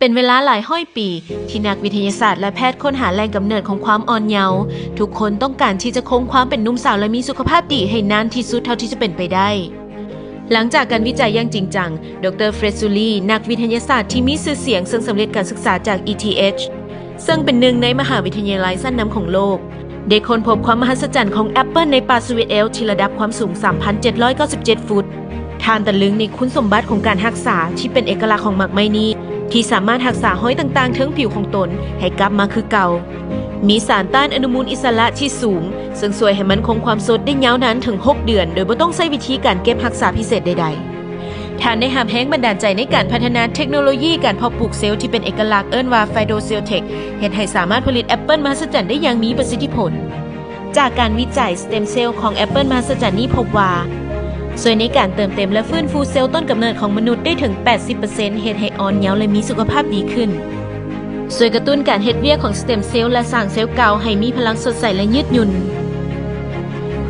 เป็นเวลาหลายห้อยปี ที่นักวิทยาศาสตร์และแพทย์ค้นหาแรงกำเนิดของความอ่อนเยาว์ทุกคนต้องการที่จะคงความเป็นนุ่มสาวและมีสุขภาพดีให้นานที่สุดเท่าที่จะเป็นไปได้ หลังจากการวิจัยอย่างจริงจัง ดรเฟรซูลีนักวิทยาศาสตร์ที่มีชื่อเสียงซึ่งสำเร็จการศึกษาจาก ETH ซึ่งเป็นหนึ่งในมหาวิทยาลัยสั้นนำของโลกได้ค้นพบความมหัศจรรย์ของแอปเปิลในป่าสวีเอลที่ระดับความสูง 3,797 ฟุต ทานตะลึงในคุณสมบัติของการรักษาที่เป็นเอกลักษณ์ของหมากไม้นี้ ที่สามารถรักษาห้อยต่างๆ ทั้งผิวของตนให้กลับมาคือเก่า มีสารต้านอนุมูลอิสระที่สูง ซึ่งช่วยให้มันคงความสดได้ยาวนานถึง 6 เดือน โดยไม่ต้องใช้วิธีการเก็บรักษาพิเศษใด ๆทานได้หามแห้งบันดาลใจในการพัฒนาเทคโนโลยีการเพาะปลูกเซลล์ที่เป็นเอกลักษณ์เอิ้นว่าไฟโดเซลเทคเห็นให้สามารถผลิตแอปเปิลมหัศจรรย์ได้อย่างมีประสิทธิผลจากการวิจัยสเต็มเซลล์ของแอปเปิลมหัศจรรย์นี้พบว่า ช่วยในการเติมเต็มและฟื้นฟูเซลล์ต้นกำเนิดของมนุษย์ได้ถึง 80%เฮ็ดให้อ่อนเยาว์และมีสุขภาพดีขึ้นช่วยกระตุ้นการเฮ็ดเวียกของสเต็มเซลล์และสร้างเซลล์เก่าให้มีพลังสดใสและยืดหยุ่น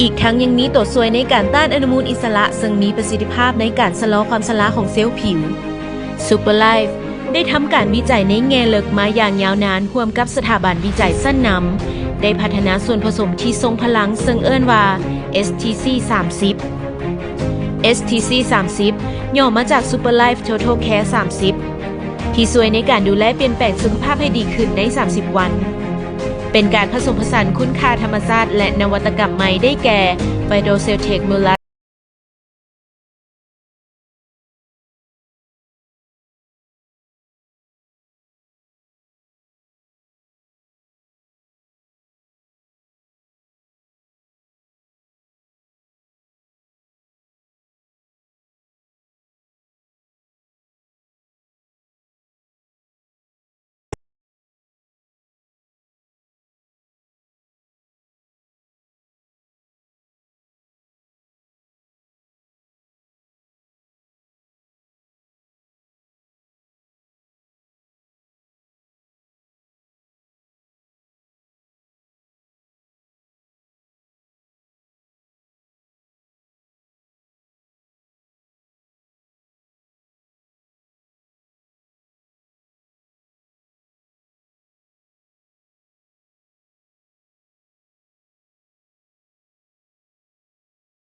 อีกทั้งยังมีตัวช่วยในการต้านอนุมูลอิสระ ซึ่งมีประสิทธิภาพในการชะลอความชราของเซลล์ผิว Superlife ได้ทำการวิจัยในแง่เลึกมาอย่างยาวนานร่วมกับสถาบันวิจัยสั้นนำได้พัฒนาส่วนผสมที่ทรงพลังซึ่งเอิ้นว่า STC 30 STC 30ย่อมาจาก Super Life Total Care 30 ที่ช่วยในการดูแลเปลี่ยนแปลงสุขภาพให้ดีขึ้นใน 30 วัน เป็นการผสมผสานคุณค่าธรรมชาติและนวัตกรรมใหม่ได้แก่ไบโดเซลเทคมูลา